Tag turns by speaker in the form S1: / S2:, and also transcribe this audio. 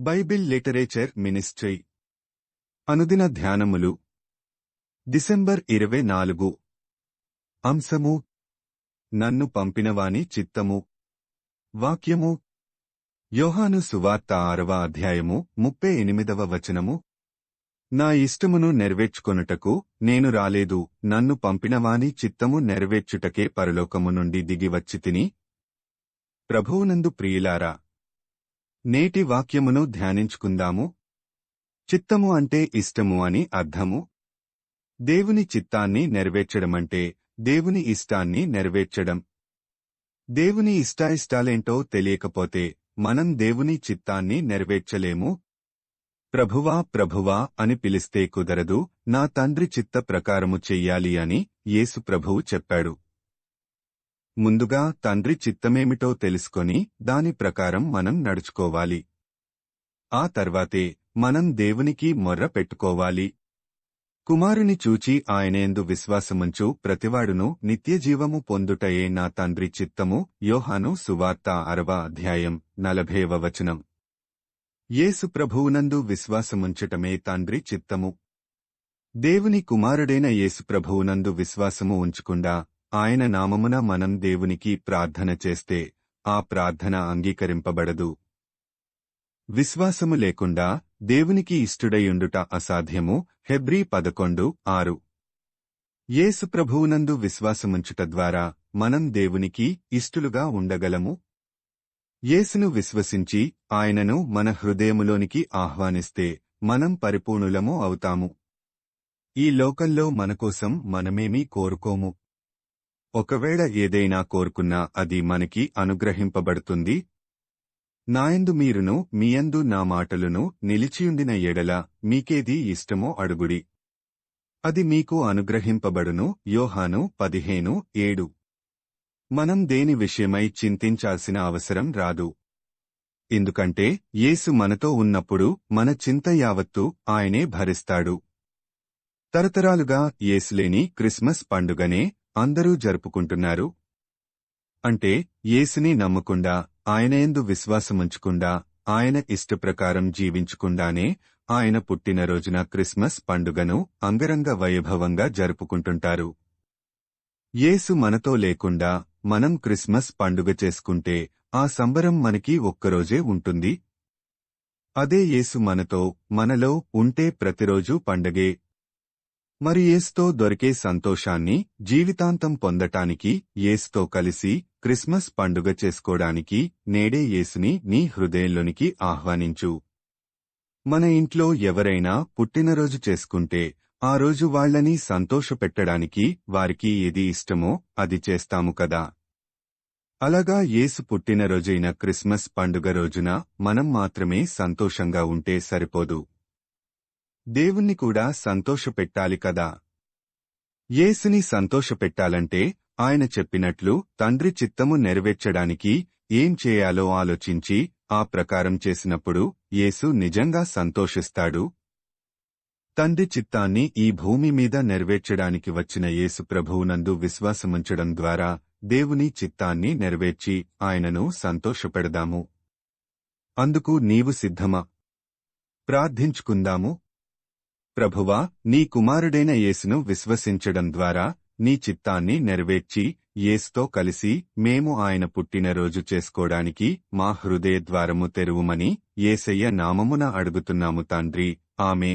S1: Bible literature ministry. అనుదిన ధ్యానములు. December ఇరవై నాలుగు. అంశము. నన్ను పంపినవాని చిత్తము. వాక్యము. యోహాను సువార్త ఆరవ అధ్యాయము ముప్పై ఎనిమిదవ వచనము. నా ఇష్టమును నెరవేర్చుకొనుటకు నేను రాలేదు. నన్ను పంపినవాని చిత్తము నెరవేర్చుటకే పరలోకము నుండి దిగివచ్చి తిని. ప్రభువునందు ప్రియులారా నేటి వాక్యమును ధ్యానించుకుందాము. చిత్తము అంటే ఇష్టము అని అర్థము. దేవుని చిత్తాన్ని నెరవేర్చడమంటే దేవుని ఇష్టాన్ని నెరవేర్చడం. దేవుని ఇష్టాయిష్టాలేంటో తెలియకపోతే మనం దేవుని చిత్తాన్ని నెరవేర్చలేము. ప్రభువా ప్రభువా అని పిలిస్తే కుదరదు నా తండ్రి చిత్త ప్రకారము చెయ్యాలి అని యేసు ప్రభువు చెప్పాడు. ముందుగా తండ్రి చిత్తమేమిటో తెలుసుకొని దాని ప్రకారం మనం నడుచుకోవాలి. ఆ తర్వాతే మనం దేవునికి మొర్ర పెట్టుకోవాలి. కుమారుని చూచి ఆయనేందు విశ్వాసముంచు ప్రతివాడును నిత్యజీవము పొందుటయే నా తండ్రి చిత్తము. యోహాను సువార్త అరవ అధ్యాయం నలభైవ వచనం. యేసు ప్రభువునందు విశ్వాసముంచటమే తండ్రి చిత్తము. దేవుని కుమారుడైన యేసుప్రభువునందు విశ్వాసము ఉంచకుండా ఆయన నామమున మనం దేవునికి ప్రార్థన చేస్తే ఆ ప్రార్థన అంగీకరింపబడదు. విశ్వాసము లేకుండా దేవునికి ఇష్టుడయుండుట అసాధ్యము. హెబ్రీ పదకొండు ఆరు. ఏసుప్రభువునందు విశ్వాసముంచుట ద్వారా మనం దేవునికి ఇష్టులుగా ఉండగలము. యేసును విశ్వసించి ఆయనను మన హృదయములోనికి ఆహ్వానిస్తే మనం పరిపూర్ణులము అవుతాము. ఈ లోకంలో మనకోసం మనమేమీ కోరుకోము. ఒకవేళ ఏదైనా కోరుకున్నా అది మనకి అనుగ్రహింపబడుతుంది. నాయందు మీరును మీయందు నా మాటలును నిలిచియుండిన ఎడల మీకేది ఇష్టమో అడుగుడి. అది మీకు అనుగ్రహింపబడును. యోహాను పదిహేను ఏడు. మనం దేని విషయమై చింతించాల్సిన అవసరం రాదు. ఎందుకంటే యేసు మనతో ఉన్నప్పుడు మన చింత యావత్తు ఆయనే భరిస్తాడు. తరతరాలుగా యేసులేని క్రిస్మస్ పండుగనే అందరూ జరుపుకుంటున్నారు? అంటే యేసుని నమ్మకుండా ఆయనయందు విశ్వాసముంచకుండా ఆయన ఇష్టప్రకారం జీవించకుండానే ఆయన పుట్టినరోజున క్రిస్మస్ పండుగను అంగరంగ వైభవంగా జరుపుకుంటుంటారు. యేసు మనతో లేకుండా మనం క్రిస్మస్ పండుగ చేసుకుంటే ఆ సంబరం మనకి ఒక్కరోజే ఉంటుంది. అదే యేసు మనతో మనలో ఉంటే ప్రతిరోజూ పండగే మరి ఏసుతో దొరికే సంతోషాన్ని జీవితాంతం పొందటానికి ఏసుతో కలిసి క్రిస్మస్ పండుగ చేసుకోడానికి నేడే యేసుని నీ హృదయంలోనికి ఆహ్వానించు. మన ఇంట్లో ఎవరైనా పుట్టినరోజు చేసుకుంటే ఆ రోజు వాళ్ళని సంతోషపెట్టడానికి వారికి ఏది ఇష్టమో అది చేస్తాము కదా. అలాగా ఏసు పుట్టినరోజైన క్రిస్మస్ పండుగ రోజున మనం మాత్రమే సంతోషంగా ఉంటే సరిపోదు. దేవుణ్ణి కూడా సంతోషపెట్టాలి కదా? యేసుని సంతోషపెట్టాలంటే ఆయన చెప్పినట్లు తండ్రి చిత్తము నెరవేర్చడానికి ఏం చేయాలో ఆలోచించి ఆ ప్రకారం చేసినప్పుడు యేసు నిజంగా సంతోషిస్తాడు. తండ్రి చిత్తాన్ని ఈ భూమి మీద నెరవేర్చడానికి వచ్చిన యేసు ప్రభువునందు విశ్వాసముంచడం ద్వారా దేవుని చిత్తాన్ని నెరవేర్చి ఆయనను సంతోషపెడదాము. అందుకు నీవు సిద్ధమా? ప్రార్థించుకుందాము. ప్రభువా నీ కుమారుడైన యేసును విశ్వసించడం ద్వారా నీ చిత్తాన్ని నెరవేర్చి యేసుతో కలిసి మేము ఆయన పుట్టినరోజు చేసుకోడానికి మా హృదయ ద్వారము తెరువుమని ఏసయ్య నామమున అడుగుతున్నాము తండ్రి. ఆమె